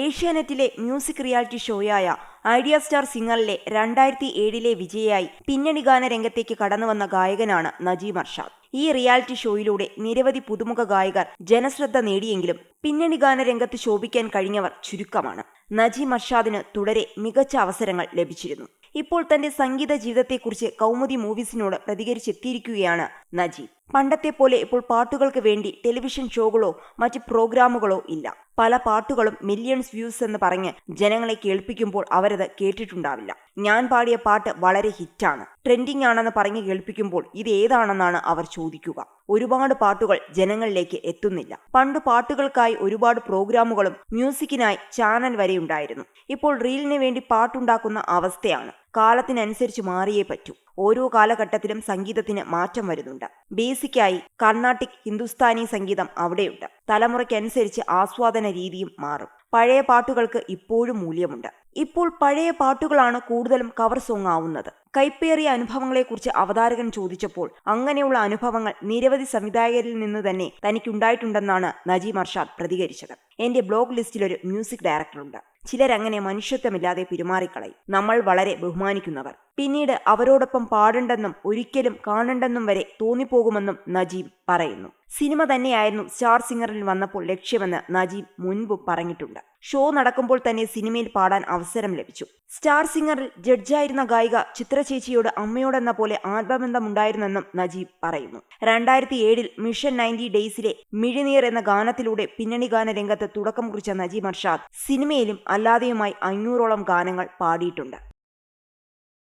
ഏഷ്യാനെറ്റിലെ music reality ഷോയായ Idea star സിംഗറിലെ രണ്ടായിരത്തി ഏഴിലെ വിജയിയായി പിന്നണി ഗാന രംഗത്തേക്ക് കടന്നുവന്ന ഗായകനാണ് നജീം അർഷാദ്. ഈ റിയാലിറ്റി ഷോയിലൂടെ നിരവധി പുതുമുഖ ഗായകർ ജനശ്രദ്ധ നേടിയെങ്കിലും പിന്നണി ഗാന രംഗത്ത് ശോഭിക്കാൻ കഴിഞ്ഞവർ ചുരുക്കമാണ്. നജീം അർഷാദിന് തുടരെ മികച്ച അവസരങ്ങൾ ലഭിച്ചിരുന്നു. ഇപ്പോൾ തന്റെ സംഗീത ജീവിതത്തെക്കുറിച്ച് കൗമുദി മൂവീസിനോട് പ്രതികരിച്ചെത്തിയിരിക്കുകയാണ് നജീം. പണ്ടത്തെ പോലെ ഇപ്പോൾ പാട്ടുകൾക്ക് വേണ്ടി ടെലിവിഷൻ ഷോകളോ മറ്റ് പ്രോഗ്രാമുകളോ ഇല്ല. പല പാട്ടുകളും മില്യൺസ് വ്യൂസ് എന്ന് പറഞ്ഞ് ജനങ്ങളെ കേൾപ്പിക്കുമ്പോൾ അവരത് കേട്ടിട്ടുണ്ടാവില്ല. ഞാൻ പാടിയ പാട്ട് വളരെ ഹിറ്റാണ്. ട്രെൻഡിംഗ് ആണെന്ന് പറഞ്ഞ് കേൾപ്പിക്കുമ്പോൾ ഇത് ഏതാണെന്നാണ് അവർ ചോദിക്കുക. ഒരുപാട് പാട്ടുകൾ ജനങ്ങളിലേക്ക് എത്തുന്നില്ല. പണ്ട് പാട്ടുകൾക്കായി ഒരുപാട് പ്രോഗ്രാമുകളും മ്യൂസിക്കിനായി ചാനൽ വരെ ഉണ്ടായിരുന്നു. ഇപ്പോൾ റീലിന് വേണ്ടി പാട്ടുണ്ടാക്കുന്ന അവസ്ഥയാണ്. കാലത്തിനനുസരിച്ച് മാറിയേ പറ്റൂ. ഓരോ കാലഘട്ടത്തിലും സംഗീതത്തിന് മാറ്റം വരുന്നുണ്ട്. ബേസിക്കായി കർണാട്ടിക് ഹിന്ദുസ്ഥാനി സംഗീതം അവിടെയുണ്ട്. തലമുറയ്ക്കനുസരിച്ച് ആസ്വാദന രീതിയും മാറും. പഴയ പാട്ടുകൾക്ക് ഇപ്പോഴും മൂല്യമുണ്ട്. ഇപ്പോൾ പഴയ പാട്ടുകളാണ് കൂടുതലും കവർ സോങ് ആവുന്നത്. കൈപ്പേറിയ അനുഭവങ്ങളെക്കുറിച്ച് അവതാരകൻ ചോദിച്ചപ്പോൾ അങ്ങനെയുള്ള അനുഭവങ്ങൾ നിരവധി സംവിധായകരിൽ നിന്ന് തന്നെ തനിക്കുണ്ടായിട്ടുണ്ടെന്നാണ് നജീം അർഷാദ് പ്രതികരിച്ചത്. എന്റെ ബ്ലോഗ് ലിസ്റ്റിൽ ഒരു മ്യൂസിക് ഡയറക്ടറുണ്ട് ചിലരങ്ങനെ മനുഷ്യത്വമില്ലാതെ പെരുമാറിക്കളയും. നമ്മൾ വളരെ ബഹുമാനിക്കുന്നവർ. പിന്നീട് അവരോടൊപ്പം പാടണ്ടെന്നും ഒരിക്കലും കാണണ്ടെന്നും വരെ തോന്നിപ്പോകുമെന്നും നജീബ് പറയുന്നു. സിനിമ തന്നെയായിരുന്നു സ്റ്റാർ സിംഗറിൽ വന്നപ്പോൾ ലക്ഷ്യമെന്ന് നജീബ് മുൻപ് പറഞ്ഞിട്ടുണ്ട്. ഷോ നടക്കുമ്പോൾ തന്നെ സിനിമയിൽ പാടാൻ അവസരം ലഭിച്ചു. സ്റ്റാർ സിംഗറിൽ ജഡ്ജായിരുന്ന ഗായിക ചിത്രചേച്ചിയോട് അമ്മയോടെന്ന പോലെ ആത്മബന്ധമുണ്ടായിരുന്നെന്നും നജീബ് പറയുന്നു. രണ്ടായിരത്തി ഏഴിൽ മിഷൻ നയന്റി ഡേയ്സിലെ മിഴിനീർ എന്ന ഗാനത്തിലൂടെ പിന്നണി ഗാന രംഗത്ത് തുടക്കം കുറിച്ച നജീബ് അർഷാദ് സിനിമയിലും അല്ലാതെയുമായി അഞ്ഞൂറോളം ഗാനങ്ങൾ പാടിയിട്ടുണ്ട്.